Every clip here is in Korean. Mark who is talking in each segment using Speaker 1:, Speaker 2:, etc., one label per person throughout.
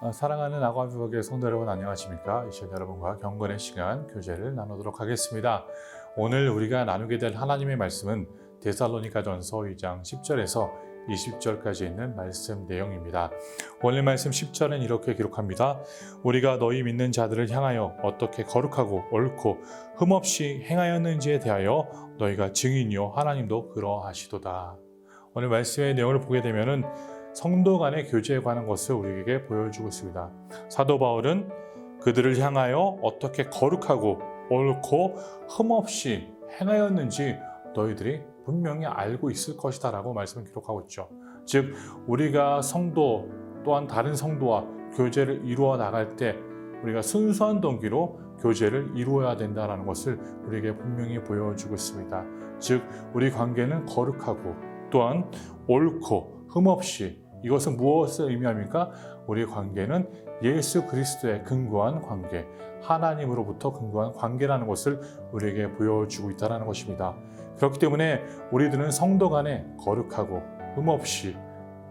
Speaker 1: 어, 사랑하는 아과비복의 성도 여러분 안녕하십니까? 이 시간 여러분과 경건의 시간 교제를 나누도록 하겠습니다. 오늘 우리가 나누게 될 하나님의 말씀은 데살로니가전서 2장 10절에서 20절까지 있는 말씀 내용입니다. 오늘 말씀 10절은 이렇게 기록합니다. 우리가 너희 믿는 자들을 향하여 어떻게 거룩하고 옳고 흠없이 행하였는지에 대하여 너희가 증인이요 하나님도 그러하시도다. 오늘 말씀의 내용을 보게 되면은 성도 간의 교제에 관한 것을 우리에게 보여주고 있습니다. 사도 바울은 그들을 향하여 어떻게 거룩하고 옳고 흠없이 행하였는지 너희들이 분명히 알고 있을 것이다 라고 말씀을 기록하고 있죠. 즉 우리가 성도 또한 다른 성도와 교제를 이루어 나갈 때 우리가 순수한 동기로 교제를 이루어야 된다라는 것을 우리에게 분명히 보여주고 있습니다. 즉 우리 관계는 거룩하고 또한 옳고 흠없이 이것은 무엇을 의미합니까? 우리 관계는 예수 그리스도의 근거한 관계, 하나님으로부터 근거한 관계라는 것을 우리에게 보여주고 있다는 것입니다. 그렇기 때문에 우리들은 성도 간에 거룩하고 흠없이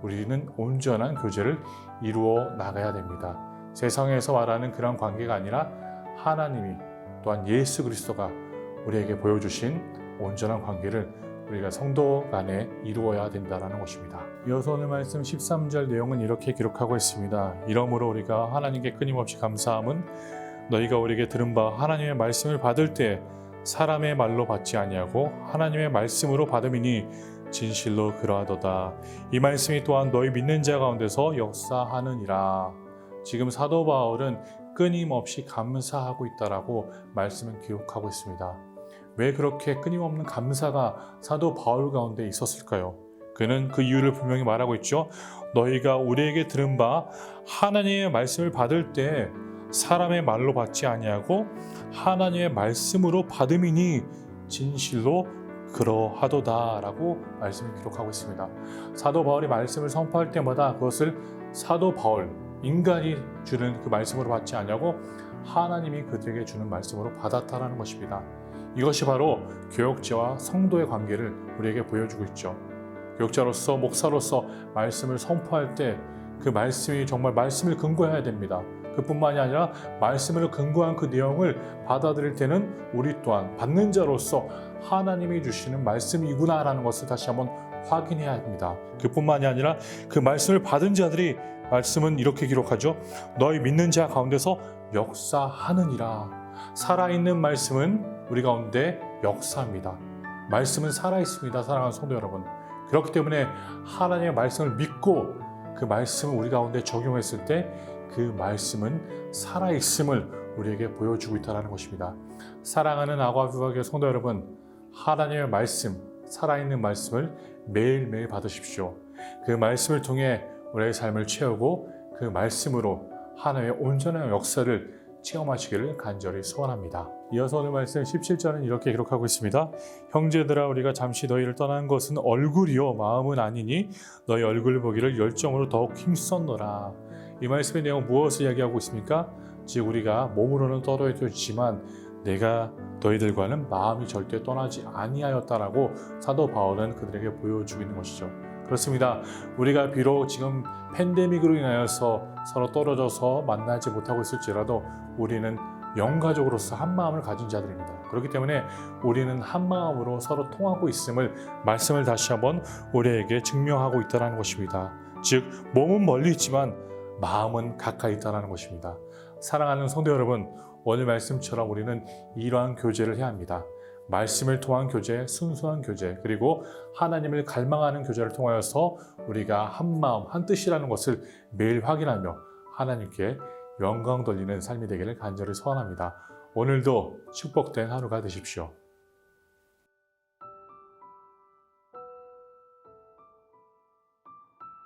Speaker 1: 우리는 온전한 교제를 이루어 나가야 됩니다. 세상에서 말하는 그런 관계가 아니라 하나님이 또한 예수 그리스도가 우리에게 보여주신 온전한 관계를 우리가 성도 간에 이루어야 된다는 것입니다. 이어서 오늘 말씀 13절 내용은 이렇게 기록하고 있습니다. 이러므로 우리가 하나님께 끊임없이 감사함은 너희가 우리에게 들은 바 하나님의 말씀을 받을 때 사람의 말로 받지 아니하고 하나님의 말씀으로 받음이니 진실로 그러하도다. 이 말씀이 또한 너희 믿는 자 가운데서 역사하느니라. 지금 사도 바울은 끊임없이 감사하고 있다라고 말씀을 기록하고 있습니다. 왜 그렇게 끊임없는 감사가 사도 바울 가운데 있었을까요? 그는 그 이유를 분명히 말하고 있죠. 너희가 우리에게 들은 바 하나님의 말씀을 받을 때 사람의 말로 받지 아니하고 하나님의 말씀으로 받음이니 진실로 그러하도다라고 말씀을 기록하고 있습니다. 사도 바울이 말씀을 선포할 때마다 그것을 사도 바울 인간이 주는 그 말씀으로 받지 아니하고 하나님이 그들에게 주는 말씀으로 받았다라는 것입니다. 이것이 바로 교역자와 성도의 관계를 우리에게 보여주고 있죠. 교역자로서 목사로서 말씀을 선포할 때 그 말씀이 정말 말씀을 근거해야 됩니다. 그뿐만이 아니라 말씀을 근거한 그 내용을 받아들일 때는 우리 또한 받는 자로서 하나님이 주시는 말씀이구나라는 것을 다시 한번 확인해야 합니다. 그뿐만이 아니라 그 말씀을 받은 자들이 말씀은 이렇게 기록하죠. 너희 믿는 자 가운데서 역사하느니라. 살아있는 말씀은 우리 가운데 역사입니다. 말씀은 살아있습니다. 사랑하는 성도 여러분. 그렇기 때문에 하나님의 말씀을 믿고 그 말씀을 우리 가운데 적용했을 때 그 말씀은 살아있음을 우리에게 보여주고 있다는 것입니다. 사랑하는 아과비박의 성도 여러분, 하나님의 말씀, 살아있는 말씀을 매일매일 받으십시오. 그 말씀을 통해 우리의 삶을 채우고 그 말씀으로 하나님의 온전한 역사를 체험하시기를 간절히 소원합니다. 이어서 오늘 말씀 17절은 이렇게 기록하고 있습니다. 형제들아 우리가 잠시 너희를 떠난 것은 얼굴이요 마음은 아니니 너희 얼굴 보기를 열정으로 더욱 힘썼노라. 이 말씀의 내용 무엇을 이야기하고 있습니까? 즉 우리가 몸으로는 떨어졌지만 내가 너희들과는 마음이 절대 떠나지 아니하였다라고 사도 바울은 그들에게 보여주고 있는 것이죠. 그렇습니다. 우리가 비록 지금 팬데믹으로 인하여서 서로 떨어져서 만나지 못하고 있을지라도 우리는 영가족으로서 한 마음을 가진 자들입니다. 그렇기 때문에 우리는 한 마음으로 서로 통하고 있음을 말씀을 다시 한번 우리에게 증명하고 있다는 것입니다. 즉 몸은 멀리 있지만 마음은 가까이 있다는 것입니다. 사랑하는 성도 여러분, 오늘 말씀처럼 우리는 이러한 교제를 해야 합니다. 말씀을 통한 교제, 순수한 교제, 그리고 하나님을 갈망하는 교제를 통하여서 우리가 한 마음, 한 뜻이라는 것을 매일 확인하며 하나님께 영광 돌리는 삶이 되기를 간절히 소원합니다. 오늘도 축복된 하루가 되십시오.